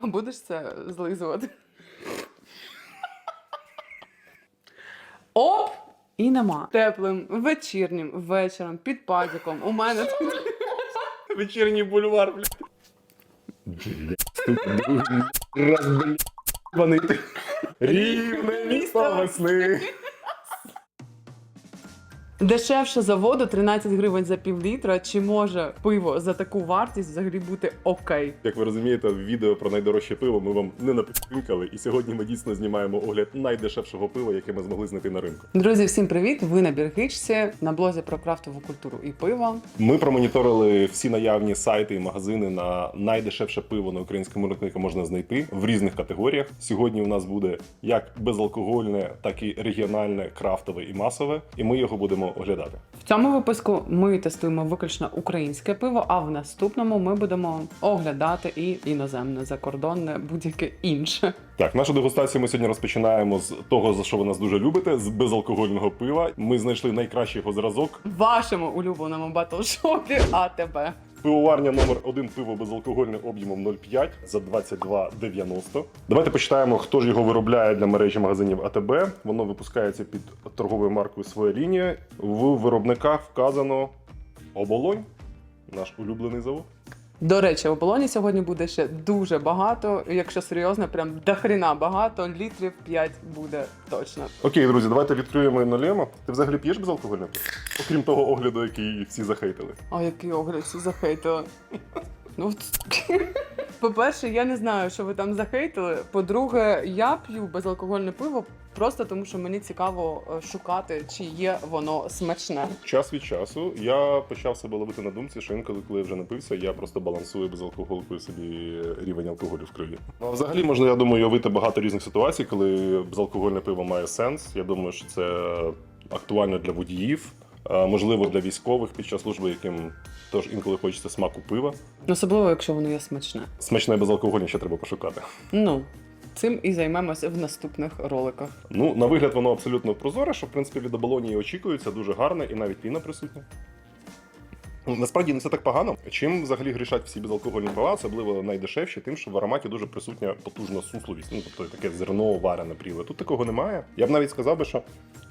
Будеш це злизувати? Оп! І нема. Теплим вечірнім вечором під пазіком. У мене тут Вечірній бульвар, блядь. Раз, блядь. Рівне місто весни. Дешевше заводу 13 гривень за пів літра. Чи може пиво за таку вартість взагалі бути окей? Як ви розумієте, в відео про найдорожче пиво ми вам не напікали, і сьогодні ми дійсно знімаємо огляд найдешевшого пива, яке ми змогли знайти на ринку. Друзі, всім привіт! Ви на Біргичці на блозі про крафтову культуру і пиво. Ми промоніторили всі наявні сайти і магазини на найдешевше пиво на українському ринку, яке можна знайти в різних категоріях. Сьогодні у нас буде як безалкогольне, так і регіональне, крафтове і масове, і ми його будемо оглядати. В цьому випуску ми тестуємо виключно українське пиво, а в наступному ми будемо оглядати і іноземне, закордонне, будь-яке інше. Так, нашу дегустацію ми сьогодні розпочинаємо з того, за що ви нас дуже любите, з безалкогольного пива. Ми знайшли найкращий його зразок. В вашому улюбленому батлшопі АТБ. Пивоварня номер 1 пиво безалкогольне об'ємом 0,5 за 22,90. Давайте почитаємо, хто ж його виробляє для мережі магазинів АТБ. Воно випускається під торговою маркою Своя лінія. В виробниках вказано оболонь, наш улюблений завод. До речі, в оболоні сьогодні буде ще дуже багато. Якщо серйозно, прям дохріна багато, літрів 5 буде точно. Окей, друзі, давайте відкриємо і налємо. Ти взагалі п'єш безалкогольне? Окрім того огляду, який всі захейтили. А який огляд всі захейтили. Ну. По-перше, я не знаю, що ви там захейтили. По-друге, я п'ю безалкогольне пиво просто тому, що мені цікаво е, шукати, чи є воно смачне. Час від часу я почав себе ловити на думці, що інколи, коли я вже напився, я просто балансую безалкоголкою собі рівень алкоголю в крові. Ну, а взагалі можна, я думаю, уявити багато різних ситуацій, коли безалкогольне пиво має сенс. Я думаю, що це актуально для водіїв, можливо, для військових під час служби, яким теж інколи хочеться смаку пива. Особливо, якщо воно є смачне. Смачне безалкогольне ще треба пошукати. Ну, цим і займемося в наступних роликах. Ну, на вигляд, воно абсолютно прозоре, що в принципі від оболонії очікується, дуже гарне і навіть піна присутня. Ну, Насправді не все так погано. Чим взагалі грішать всі безалкогольні пива, особливо найдешевші, тим, що в ароматі дуже присутня потужна сусловість. Ну тобто таке зерно варене пріле. Тут такого немає. Я б навіть сказав би, що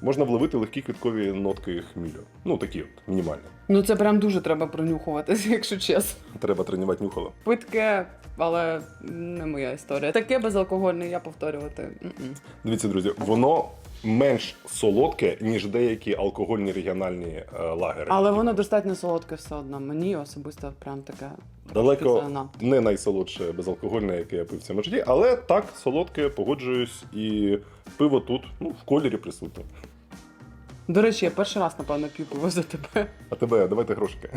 можна вловити легкі квіткові нотки хмілю. Ну такі от мінімальні. Ну, це прям дуже треба пронюхуватися, якщо чесно. Треба тренувати нюхало. Питке, але не моя історія. Таке безалкогольне я повторювати. м-м. Дивіться, друзі, воно менш солодке, ніж деякі алкогольні регіональні е, лагери. Але воно достатньо солодке все одно. Мені особисто прям таке. Далеко не найсолодше безалкогольне, яке я пив в цьому житті, але так, солодке, погоджуюсь, і пиво тут ну, в кольорі присутнє. До речі, я перший раз, напевно, п'ю пиво за тебе. А тебе, давайте грошики.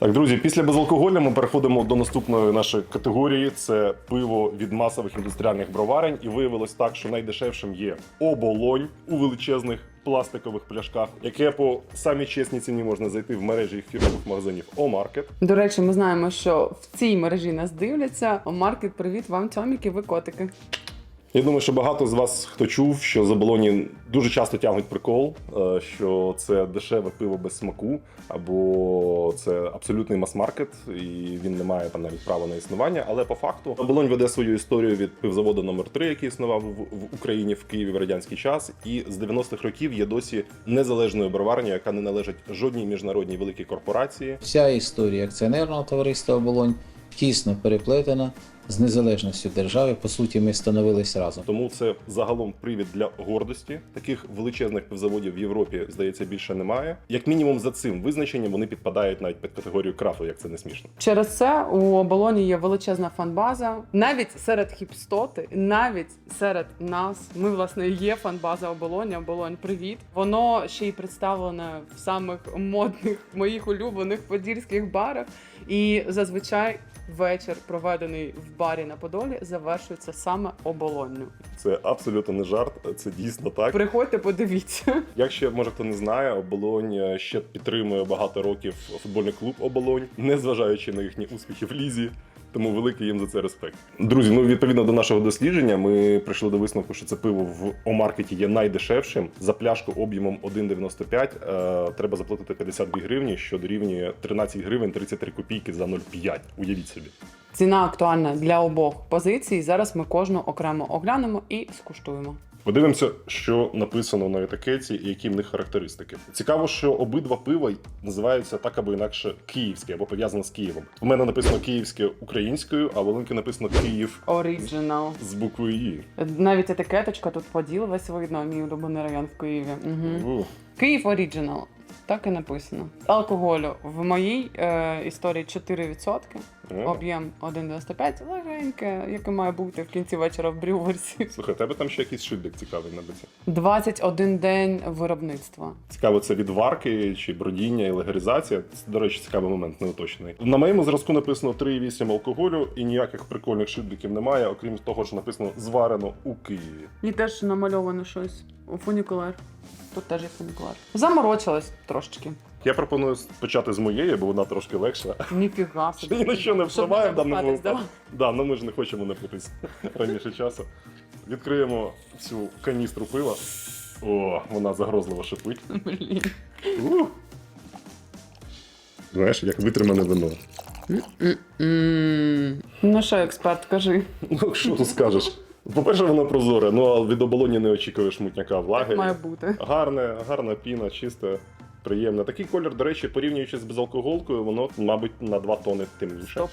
Так, друзі, після безалкогольного ми переходимо до наступної нашої категорії: це пиво від масових індустріальних броварень. І виявилось так, що найдешевшим є оболонь у величезних пластикових пляшках, яке по самій чесній ціні можна зайти в мережі їх фірмових магазинів О-Маркет. До речі, ми знаємо, що в цій мережі нас дивляться. Маркет, привіт вам, тьоміки, ви котики. Я думаю, що багато з вас хто чув, що за балоні дуже часто тягнуть прикол, е, що це дешеве пиво без смаку, або це абсолютний мас-маркет, і він не має там навіть права на існування. Але по факту Болонь веде свою історію від пивзаводу номер 3 який існував в Україні в Києві в радянський час, і з 90-х років є досі незалежною броварнею, яка не належить жодній міжнародній великій корпорації. Вся історія акціонерного товариства Оболонь тісно переплетена з незалежністю держави. По суті, ми становились разом. Тому це загалом привід для гордості. Таких величезних пивзаводів в Європі, здається, більше немає. Як мінімум, за цим визначенням вони підпадають навіть під категорію крафту, як це не смішно. Через це у оболоні є величезна фанбаза. Навіть серед хіпстоти, навіть серед нас. Ми, власне, є фанбаза оболоні. Оболонь, привіт. Воно ще й представлене в самих модних моїх улюблених подільських барах. І зазвичай вечір, проведений в барі на Подолі, завершується саме оболонню. Це абсолютно не жарт, це дійсно так. Приходьте, подивіться. Якщо може хто не знає, оболонь ще підтримує багато років футбольний клуб Оболонь, незважаючи на їхні успіхи в лізі. Тому великий їм за це респект. Друзі, ну відповідно до нашого дослідження, ми прийшли до висновку, що це пиво в Омаркеті є найдешевшим. За пляшку об'ємом 1,95 е, треба заплатити 52 гривні, що дорівнює 13 гривень 33 копійки за 0,5. Уявіть собі. Ціна актуальна для обох позицій. Зараз ми кожну окремо оглянемо і скуштуємо. Подивимося, що написано на етикеті і які в них характеристики. Цікаво, що обидва пива називаються так або інакше київське або пов'язане з Києвом. У мене написано київське українською, а Волинки написано Київ Оріджинал. з буквою І. Навіть етикеточка тут поділилась видно, мій улюблений район в Києві. Угу. Київ Оріджинал. Так і написано. Алкоголю в моїй е, історії 4%, о. об'єм 1,95, легеньке, яке має бути в кінці вечора в брюверсі. Слухай, тебе там ще якийсь шильдик цікавий на биті. 21 день виробництва. Цікаво, це від варки чи бродіння і легалізація. Це, до речі, цікавий момент, неуточнений. На моєму зразку написано 3,8 алкоголю і ніяких прикольних шильдиків немає, окрім того, що написано зварено у Києві. І теж намальовано щось. Фунікулер. Тут теж є фунікулер. Заморочилась трошечки. Я пропоную почати з моєї, бо вона трошки легша. Ніфіга собі. ні на що не впливає в даному випадку. Да, ну ми ж не хочемо напитись раніше часу. Відкриємо цю каністру пива. О, вона загрозливо шипить. Блін. Знаєш, як витримане вино. Ну що, експерт, кажи. Ну, що тут скажеш? По-перше, воно прозоре, ну а від оболоні не очікуєш мутняка влаги. Має бути. Гарне, гарна піна, чисте, приємне. Такий колір, до речі, порівнюючи з безалкоголкою, воно, мабуть, на 2 тони темніше. 100%.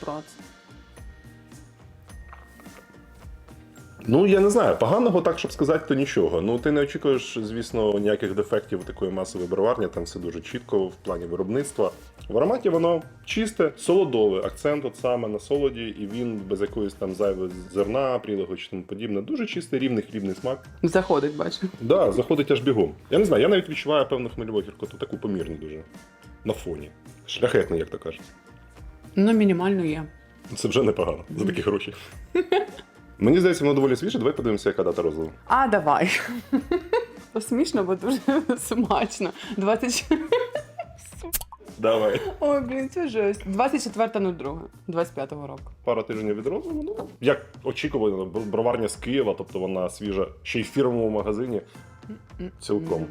Ну, я не знаю, поганого так, щоб сказати, то нічого. Ну, ти не очікуєш, звісно, ніяких дефектів такої масової броварні, там все дуже чітко в плані виробництва. В ароматі воно чисте, солодове, акцент от саме на солоді, і він без якоїсь там зайвої зерна, прілого чи тому подібне. Дуже чистий, рівний хлібний смак. Заходить, бачу. Да, заходить аж бігом. Я не знаю, я навіть відчуваю певну хмельову гіркоту, таку помірну дуже. На фоні. Шляхетно, як то кажуть. Ну, мінімально є. Це вже непогано за такі гроші. Мені здається, воно доволі свіже. Давай подивимося, яка дата розливу. А, давай. То смішно, бо дуже смачно. 20... Давай. Ой, блін, це жесть. 24.02, 25-го року. Пара тижнів від розливу. Ну, як очікувано, броварня з Києва, тобто вона свіжа, ще й в фірмовому магазині. Цілком.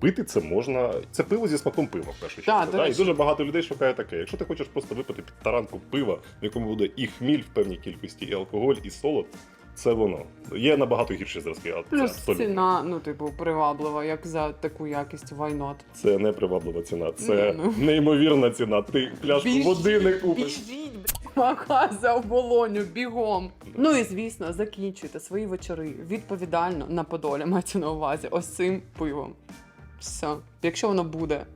Пити це можна. Це пиво зі смаком пива, в першу чергу. да? І дуже багато людей шукає таке. Якщо ти хочеш просто випити під таранку пива, в якому буде і хміль в певній кількості, і алкоголь, і солод, це воно. Є набагато гірші зразки, а це Плюс абсолютно. ціна, ну, типу, приваблива, як за таку якість not. Це не приваблива ціна, це Ні, ну. неймовірна ціна. Ти пляшку Біжіть, води не купиш. Біжіть, блядь, магаза в болоню, бігом. Ну і звісно, закінчуйте свої вечори відповідально на подолі, мається на увазі, ось цим пивом. Все, якщо воно буде,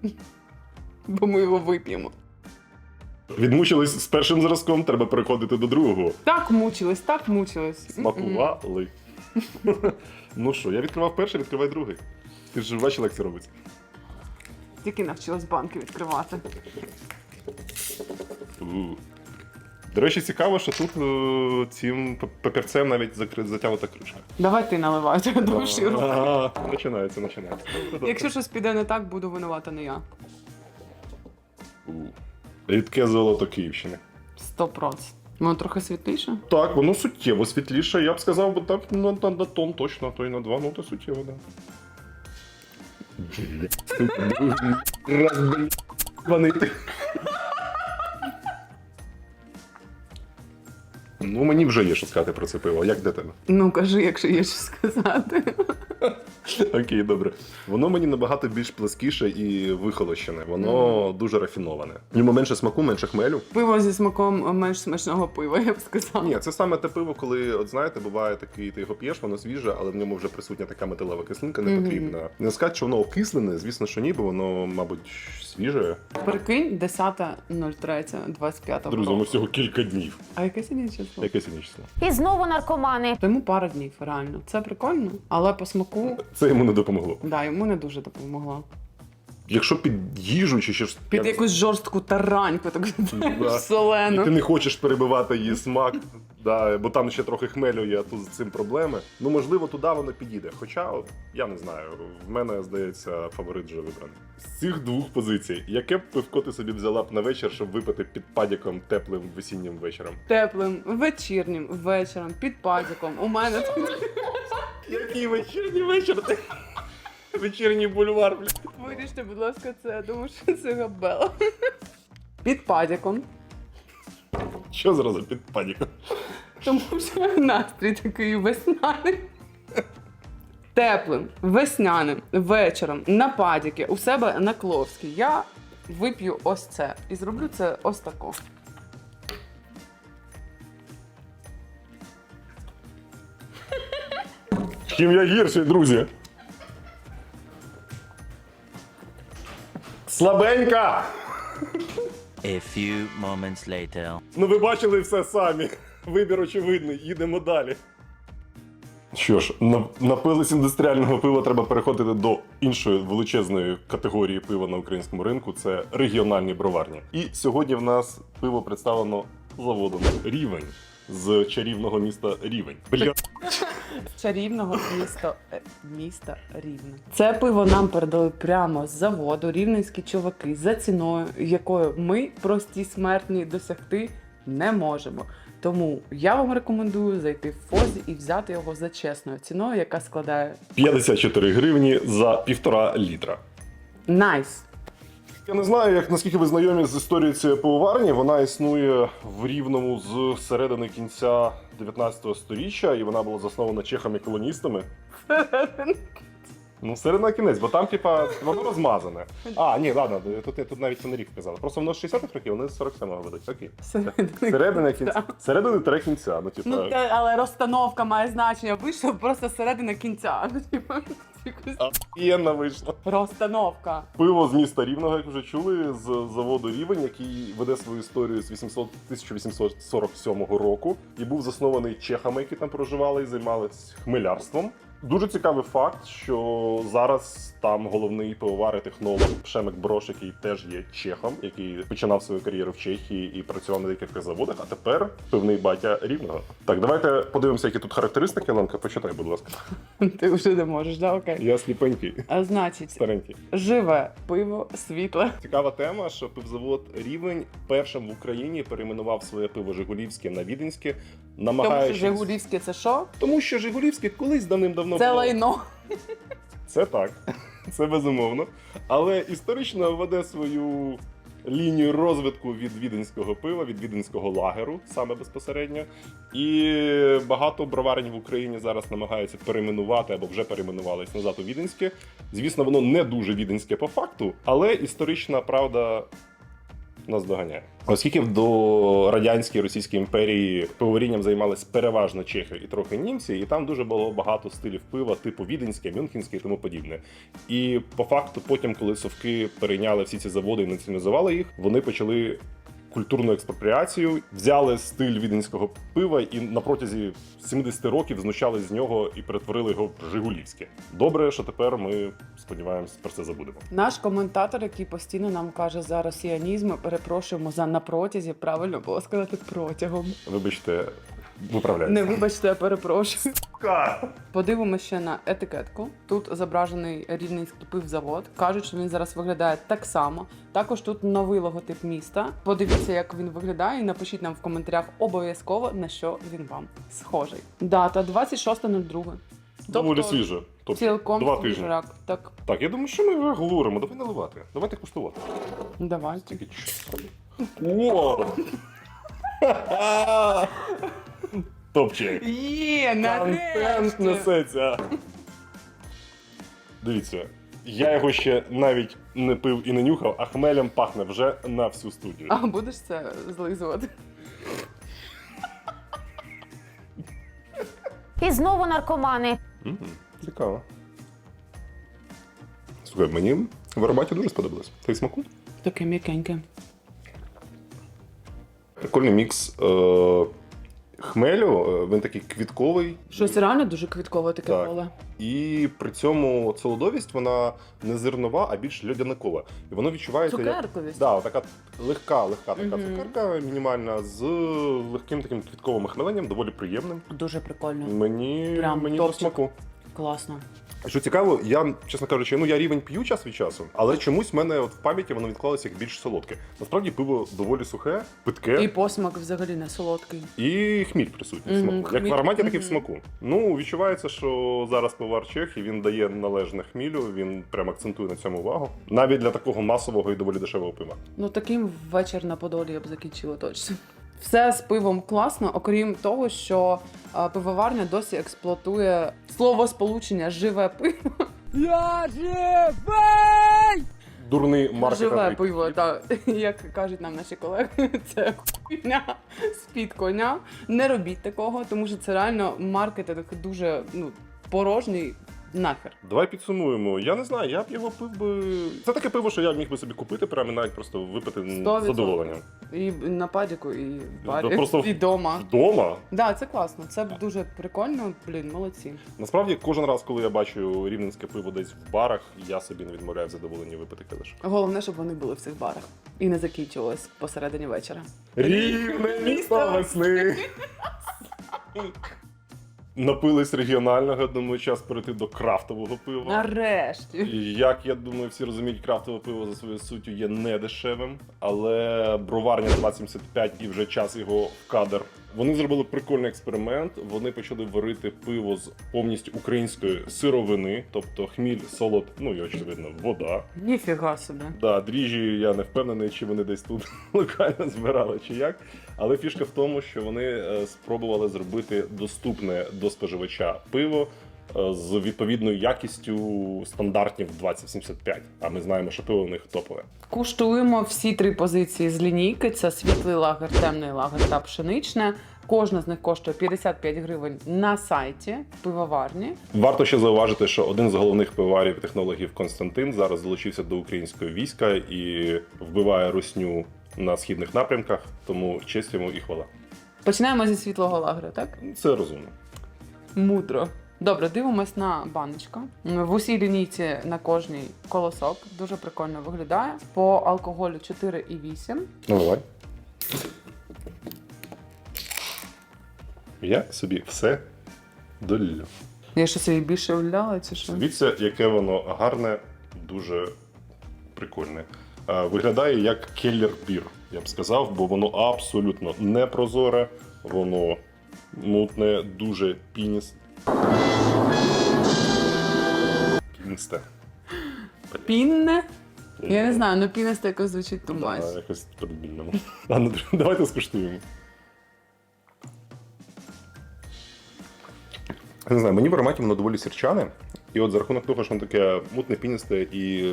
бо ми його вип'ємо. Відмучились з першим зразком, треба переходити до другого. Так мучились, так мучились. Смакували. ну що, я відкривав перший, відкривай другий. Ти ж бачила, як це робиться. Тільки навчилась банки відкривати. До речі, цікаво, що тут е, цим папірцем навіть закри- затягнута кришка. Давай ти наливай тебе. Ага, Починається, починається. Якщо щось піде не так, буду винувата не я. Рідке золото Київщини. Сто проц. Воно трохи світліше. Так, воно суттєво світліше. Я б сказав, бо так на, на, на тон точно, а то й на два, ну то суттєво, да. Розбаний ти. Ну, мені вже є що сказати про це пиво. Як для тебе? Ну кажи, якщо є що сказати. Окей, добре. Воно мені набагато більш плескіше і вихолощене. Воно дуже рафіноване. В ньому менше смаку, менше хмелю. Пиво зі смаком менш смачного пива, я б сказала. Ні, це саме те пиво, коли, от знаєте, буває такий, ти його п'єш, воно свіже, але в ньому вже присутня така металева кислинка не Мгм. потрібна. Не сказати, що воно окислене, звісно, що ні, бо воно, мабуть, свіже. Прикинь, 10.03.25 Друзі, року. ну всього кілька днів. А яке сьогодні число? Яке сьогодні число? І знову наркомани. Тому пара днів, реально. Це прикольно, але по смаку, Це йому не допомогло. да, йому не дуже допомогло. якщо під їжу чи щось Під якусь жорстку тараньку, так Да. знаєш, І солену. ти не хочеш перебивати її смак, да, бо там ще трохи хмелю є, а тут з цим проблеми. Ну, можливо, туди воно підійде. Хоча, от, я не знаю, в мене, здається, фаворит вже вибраний. З цих двох позицій, яке б пивко ти собі взяла б на вечір, щоб випити під падіком теплим весіннім вечором? Теплим, вечірнім, вечором, під пазиком. У мене тут Який вечірній вечір? Ти? Вечірній бульвар, блядь. виріште, будь ласка, це. Я думаю, що це габела. Під падіком. Що зразу під падіком? Тому що настрій такий весняний. Теплим, весняним вечором на падіки у себе на Кловській я вип'ю ось це і зроблю це ось тако. Чим я гірший, друзі? Слабенька! A few moments later. Ну ви бачили все самі. Вибір очевидний, їдемо далі. Що ж, на- напились індустріального пива треба переходити до іншої величезної категорії пива на українському ринку це регіональні броварні. І сьогодні в нас пиво представлено заводом Рівень з чарівного міста Рівень. Бля, чарівного міста, е, міста Рівне. Це пиво нам передали прямо з заводу рівненські чуваки за ціною, якою ми, прості смертні, досягти не можемо. Тому я вам рекомендую зайти в Фозі і взяти його за чесною ціною, яка складає 54 гривні за півтора літра. найс. Я не знаю, як наскільки ви знайомі з історією цієї пивоварні. Вона існує в рівному з середини кінця 19 століття, і вона була заснована чехами-колоністами. Ну, середина кінець, бо там, типа, воно розмазане. А, ні, ладно, тут, тут навіть не рік казали. Просто воно з 60-х років, вони з 47-го ведуть. Окей. Середина кінця. Середини тире кінця. Ну, типа. Ну, але розстановка має значення. Вийшло просто середина кінця. Ну, типу, якось Офігенно вийшло. Розстановка. Пиво з міста Рівного, як вже чули, з заводу Рівень, який веде свою історію з 800 1847 року і був заснований чехами, які там проживали і займалися хмелярством. Дуже цікавий факт, що зараз там головний пивовар і технолог Пшемик Брош, який теж є чехом, який починав свою кар'єру в Чехії і працював на декількох заводах, а тепер пивний батя рівного. Так, давайте подивимося, які тут характеристики. Ленка, почитай, будь ласка. Ти вже не можеш, да? Окей. Я сліпенький, А значить, старенький. живе пиво, світле. Цікава тема, що пивзавод Рівень першим в Україні перейменував своє пиво Жигулівське на Віденське, Тому що намагаючись... Жигулівське це що? Тому що Жигулівське колись давним-давно Це було. лайно. Це так, це безумовно. Але історично веде свою лінію розвитку від віденського пива, від віденського лагеру, саме безпосередньо. І багато броварень в Україні зараз намагаються перейменувати або вже перейменувались назад у віденське. Звісно, воно не дуже віденське по факту, але історична правда нас доганяє. Оскільки до радянської Російської імперії пивоварінням займались переважно чехи і трохи німці, і там дуже було багато стилів пива, типу віденське, мюнхенське і тому подібне. І по факту, потім, коли совки перейняли всі ці заводи і націоналізували їх, вони почали. Культурну експропріацію взяли стиль віденського пива і на протязі 70 років знущались з нього і перетворили його в Жигулівське. Добре, що тепер ми сподіваємось про це забудемо. Наш коментатор, який постійно нам каже за росіянізм, перепрошуємо за на протязі. Правильно було сказати протягом. Вибачте, виправляйте. Не вибачте, я перепрошую. Подивимося ще на етикетку. Тут зображений рівненський пивзавод. Кажуть, що він зараз виглядає так само. Також тут новий логотип міста. Подивіться, як він виглядає, і напишіть нам в коментарях обов'язково на що він вам схожий. Дата 26.02. Доволі Тобто свіже. Тобто Цілком два тижні. свіжак. Так, Так, я думаю, що ми вже говоримо. Давай наливати. Давайте куштувати. давайте. Тільки О! Топчик. Є, Контент нарешті! несеться. Дивіться, я його ще навіть не пив і не нюхав, а хмелем пахне вже на всю студію. А будеш це злизувати? І знову наркомани. Мгм, Цікаво. Слухай, мені в ароматі дуже сподобалось. Ти смаку? Таке м'якеньке. Прикольний мікс е- хмелю. Е, Він такий квітковий. Щось реально дуже квіткове таке Так. поле. І при цьому солодовість вона не зернова, а більш льодяникова. І воно відчувається як Цукерковість. да, така легка, легка така Мгм. цукерка, мінімальна, з легким таким квітковим хмеленням, доволі приємним. Дуже прикольно. Мені, Прям мені до топчик. смаку. Класно. Що цікаво, я, чесно кажучи, ну я рівень п'ю час від часу, але чомусь в мене от в пам'яті воно відклалося як більш солодке. Насправді пиво доволі сухе, питке І посмак взагалі не солодкий. і хміль присутній в Мгм, смаку. Як хміль, в ароматі, так і в мгм. смаку. Ну, відчувається, що зараз пивар Чех і він дає належне хмілю, він прям акцентує на цьому увагу. Навіть для такого масового і доволі дешевого пива. Ну таким вечір на Подолі я б закінчила точно. Все з пивом класно, окрім того, що а, пивоварня досі експлуатує слово сполучення живе пиво. Я живий! Дурний маркетинг. Живе пиво, так. Як кажуть нам наші колеги, це хуйня з-під коня. Не робіть такого, тому що це реально маркетинг дуже ну, порожній нахер. Давай підсумуємо. Я не знаю, я б його пив би. Це таке пиво, що я міг би собі купити, прямо і навіть просто випити з 100%. задоволенням. І на падіку, і в Да, барі, просто і вдома. Вдома Да, це класно. Це дуже прикольно. Блін, молодці. Насправді, кожен раз, коли я бачу рівненське пиво десь в барах, я собі не відмовляю в задоволенні випити килиш. Головне, щоб вони були в цих барах і не закінчувались посередині вечора. Рівне місто весни. Напились регіонального, думаю, час перейти до крафтового пива. Нарешті. І Як я думаю, всі розуміють, крафтове пиво за своєю суттю є недешевим, але броварня 275 і вже час його в кадр. Вони зробили прикольний експеримент. Вони почали варити пиво з повністю української сировини, тобто хміль, солод, ну і очевидно, вода. Ніфіга собі. Да, дріжджі я не впевнений, чи вони десь тут локально збирали, чи як. Але фішка в тому, що вони е, спробували зробити доступне до споживача пиво з відповідною якістю стандартів 2075. А ми знаємо, що пиво у них топове. Куштуємо всі три позиції з лінійки: це світлий лагер, темний лагер та пшеничне. Кожна з них коштує 55 гривень на сайті пивоварні. Варто ще зауважити, що один з головних пиварів технологів Константин зараз долучився до українського війська і вбиває русню на східних напрямках. Тому честь йому і хвала. Починаємо зі світлого лагеря, так? Це розумно. Мудро. Добре, дивимось на баночку. В усій лінійці на кожній колосок. Дуже прикольно виглядає. По алкоголю 4,8. Ну, давай. Я собі все долю. Я що собі більше вляла, чи що? Дивіться, яке воно гарне, дуже прикольне. Е, Виглядає як келлер бір, я б сказав, бо воно абсолютно не прозоре, воно мутне, дуже пініс. Пінсте. Пінне? Я не знаю, ну пінесте якось звучить тумач. Да, якось по-дебільному. Ладно, давайте скуштуємо. Я Не знаю, мені в ароматі воно доволі сірчане. І от за рахунок того, що воно таке мутне піністе і е,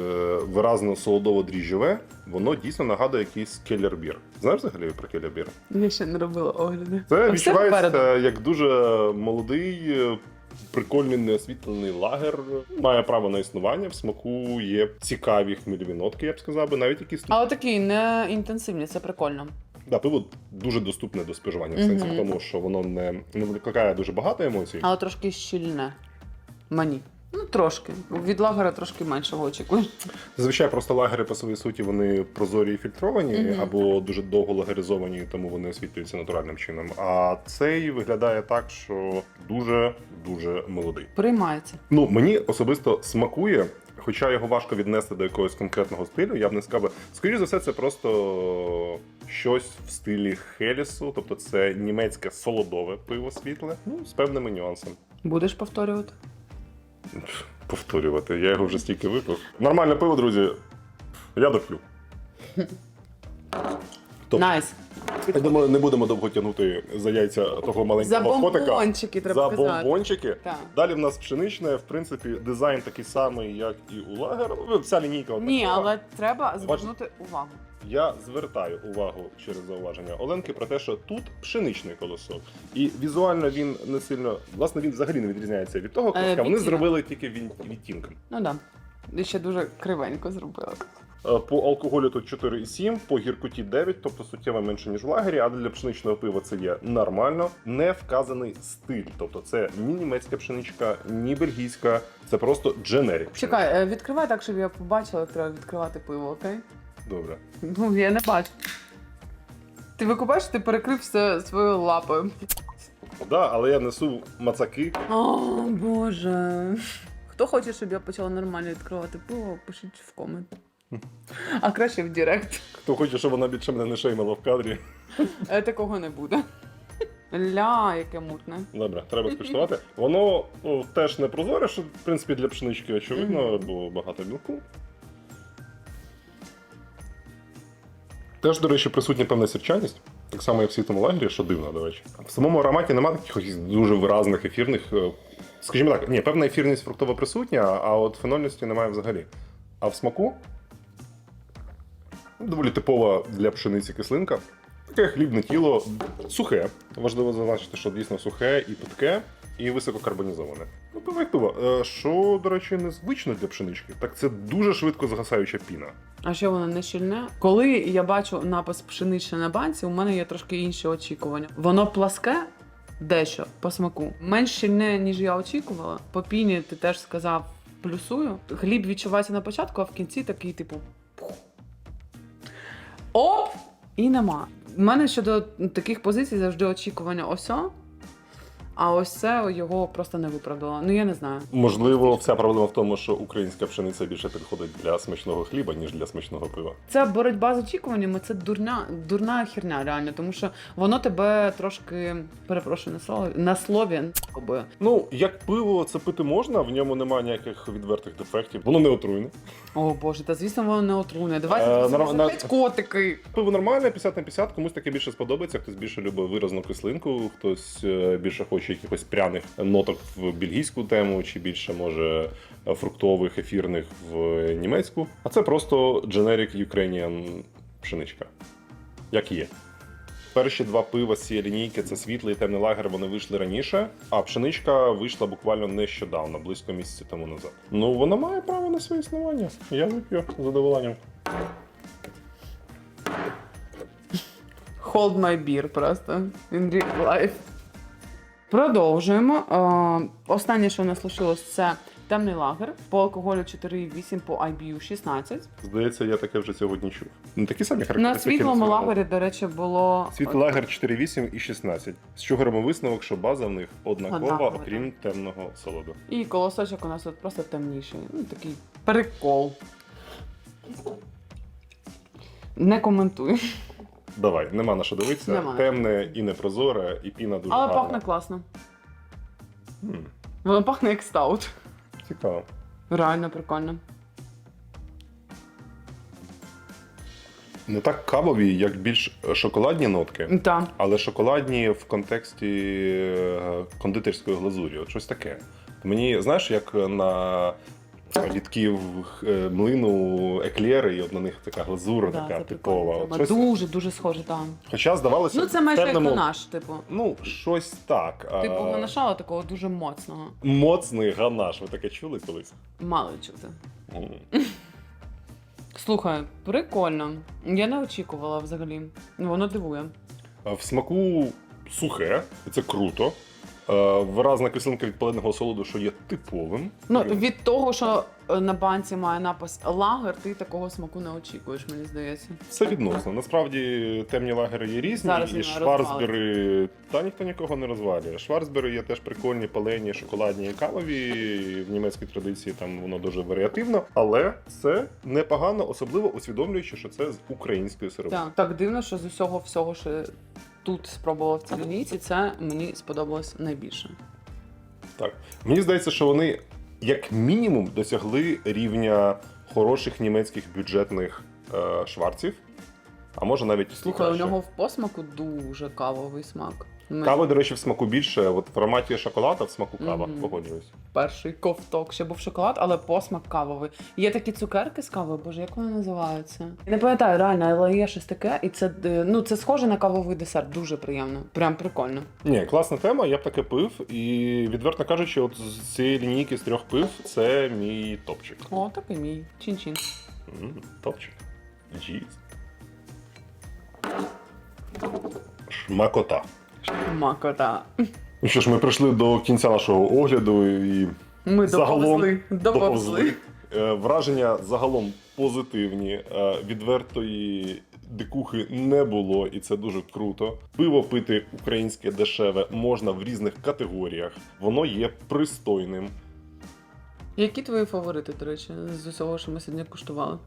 виразно солодово-дріжджове, воно дійсно нагадує якийсь келлер-бір. Знаєш взагалі про келлер-бір? Я ще не робила огляди. Це А відчувається як дуже молодий, е, прикольний неосвітлений лагер. Має право на існування. В смаку є цікаві хмільові нотки, я б сказав, би, навіть якісь Але такі не інтенсивні, це прикольно. Да, пиво дуже доступне до споживання, в сенсі в тому, що воно не, не викликає дуже багато емоцій. Але трошки щільне. Мені. Ну, трошки. Від лагера трошки меншого очікую. Зазвичай просто лагери по своїй суті вони прозорі і фільтровані, Мгм. або дуже довго лагеризовані, тому вони освітлюються натуральним чином. А цей виглядає так, що дуже дуже молодий. Приймається. Ну мені особисто смакує. Хоча його важко віднести до якогось конкретного стилю, я б не сказав. би. Скоріше за все, це просто щось в стилі Хелісу, тобто це німецьке солодове пиво світле, ну, з певними нюансами. Будеш повторювати? Повторювати. Я його вже стільки випив. Нормальне пиво, друзі. Я доп'ю. Топ. Найс. Я думаю, не будемо довго тягнути за яйця того За маленького котика. бомбончики треба за казати. бомбончики. Так. Далі в нас пшеничне, в принципі, дизайн такий самий, як і у лагер. Ну, Вся лінійка однакова. Ні, але треба звернути увагу. Я звертаю увагу через зауваження Оленки про те, що тут пшеничний колосок. І візуально він не сильно, власне, він взагалі не відрізняється від того колоска. Вони зробили тільки він- відтінком. Ну так. Да. Ще дуже кривенько зробила. Е, По алкоголю тут 4,7, по гіркоті 9, тобто суттєво менше, ніж в лагері, а для пшеничного пива це є нормально. Не вказаний стиль. Тобто це ні німецька пшеничка, ні бельгійська, це просто дженерік. Чекай, е, відкривай так, щоб я побачила, як треба відкривати пиво, окей? Добре. Ну, я не бачу. Ти викупаєш, ти перекрив все своєю лапою. Да, але я несу мацаки. О, Боже. Хто хоче, щоб я почала нормально відкривати пиво, пишіть в комент. А краще в Директ. Хто хоче, щоб вона більше мене не шеймила в кадрі. Е, Такого не буде. Ля, яке мутне. Добре, треба скуштувати. Воно ну, теж не прозоре, що в принципі для пшенички очевидно, бо багато білку. Теж, до речі, присутня певна сірчаність, так само, як в світому лагері, що дивно, до речі. В самому ароматі немає таких дуже виразних ефірних. е, Скажімо так, ні, певна ефірність фруктова присутня, а от фенольності немає взагалі. А в смаку доволі типова для пшениці кислинка. Таке хлібне тіло, сухе. Важливо зазначити, що дійсно сухе і питке, і висококарбонізоване. Ну, пиво. Е, Що, до речі, незвично для пшенички, так це дуже швидко згасаюча піна. А що воно не щільне? Коли я бачу напис пшеничне на банці, у мене є трошки інші очікування. Воно пласке дещо по смаку. Менш щільне, ніж я очікувала. По піні ти теж сказав плюсую. Хліб відчувається на початку, а в кінці такий, типу. Оп! І нема. У мене щодо таких позицій завжди очікування ось. А ось це його просто не виправдало. Ну я не знаю. Можливо, вся проблема в тому, що українська пшениця більше підходить для смачного хліба, ніж для смачного пива. Це боротьба з очікуваннями, це дурня, дурна херня, реально, тому що воно тебе трошки перепрошую на слові на слові. Ну, як пиво це пити можна, в ньому немає ніяких відвертих дефектів. Воно не отруйне. О боже, та звісно, воно не отруйне. Давайте Е, на- котики. Пиво нормальне, 50 на 50, комусь таке більше сподобається, хтось більше любить виразну кислинку, хтось е, більше хоче якихось пряних ноток в бельгійську тему, чи більше може фруктових, ефірних в німецьку. А це просто generic Ukrainian пшеничка. Як є. Перші два пива з цієї лінійки це світлий і темний лагер. Вони вийшли раніше, а пшеничка вийшла буквально нещодавно, близько місяця тому назад. Ну вона має право на своє існування. Я вип'ю задоволенням. Hold my beer просто. In real life. Продовжуємо. Е, останнє, що у нас лишилось, це темний лагер. По алкоголю 4,8, по IBU 16. Здається, я таке вже сьогодні чув. Не такі самі На характеристики. світлому цього. лагері, до речі, було Світлий лагер 4,8 і 16. З чого робимо висновок, що база в них однакова, Однакова, окрім темного солоду. І колосочок у нас тут просто темніший. Ну, такий прикол. Не коментую. Давай, нема на що дивитися. Нема. Темне і непрозоре, і піна дуже Але гарна. пахне класно. М, Воно пахне як стаут. Цікаво. Реально прикольно. Не так кавові, як більш шоколадні нотки, Так. але шоколадні в контексті е, кондитерської глазурі. От щось таке. Мені, знаєш, як на літків е, млину еклери, і от на них така глазура, така типова. Щось- Дуже дуже схоже там. Хоча здавалося, Ну це майже як темному- ганаш, типу. Ну, щось так. Типу ганаша, але такого дуже моцного. Моцний ганаш. Ви таке чули колись? Мало чути. Слухай, прикольно. Я не очікувала взагалі. Воно дивує. В смаку сухе, і це круто. Е, Виразна кислинка від паленого солоду, що є типовим. Ну, від того, що е, на банці має напис лагер, ти такого смаку не очікуєш, мені здається. Все відносно. Насправді темні лагери є різні, Зараз і шварцбери. Та ніхто нікого не розвалює. Шварцбери є теж прикольні, палені, шоколадні і кавові. В німецькій традиції там воно дуже варіативно, але це непогано, особливо усвідомлюючи, що це з української сировини. Так, так дивно, що з усього всього, що тут спробувала в цій лінійці, це мені сподобалось найбільше. Так. Мені здається, що вони як мінімум досягли рівня хороших німецьких бюджетних е, шварців, а може навіть Слухай, у краще. нього в посмаку дуже кавовий смак. Ми- Кави, до речі, в смаку більше. От в ароматі шоколада в смаку кава, Мгм. погоджуюсь. Перший ковток ще був шоколад, але посмак кавовий. Є такі цукерки з кавою, боже, як вони називаються? Я не пам'ятаю реально, але є щось таке, і це е, ну це схоже на кавовий десерт, дуже приємно. Прям прикольно. Ні, класна тема, я б таке пив, і відверто кажучи, от з цієї лінійки з трьох пив це мій топчик. О, так і мій. Чин-чин. М, Топчик. Джіз. Шмакота. Макота. Ну що ж, ми прийшли до кінця нашого огляду і Ми загалом доповзли. Доповзли. Е, Враження загалом позитивні. Е, Відвертої дикухи не було, і це дуже круто. Пиво пити українське дешеве можна в різних категоріях. Воно є пристойним. Які твої фаворити, до речі, з усього, що ми сьогодні куштували?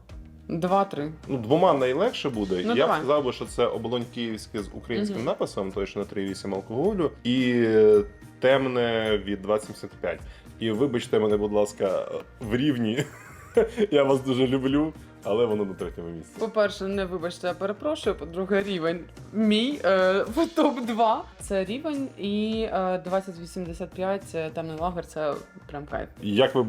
Два-три. Ну, двома найлегше буде. Ну, Я давай. б сказав би, що це оболонь київське з українським Мгм. написом, точно 3,8 алкоголю, і е, темне від 2,75. І вибачте мене, будь ласка, в рівні. Я вас дуже люблю, але воно на третьому місці. По-перше, не вибачте, я перепрошую. По-друге, рівень мій е, в топ-2. Це рівень і е, 2085 це темний лагер, це прям кайф. Як ви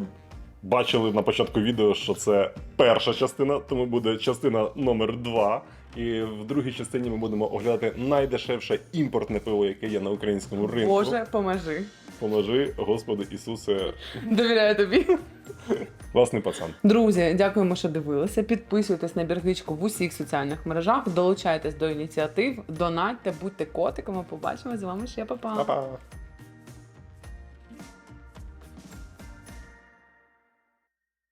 бачили на початку відео, що це перша частина, тому буде частина номер 2. І в другій частині ми будемо оглядати найдешевше імпортне пиво, яке є на українському ринку. Боже, поможи. Поможи, Господи Ісусе, Довіряю тобі. класний пацан. Друзі, дякуємо, що дивилися. Підписуйтесь на біргичку в усіх соціальних мережах, долучайтесь до ініціатив, донатьте, будьте котиками. Побачимо з вами ще. Па-па!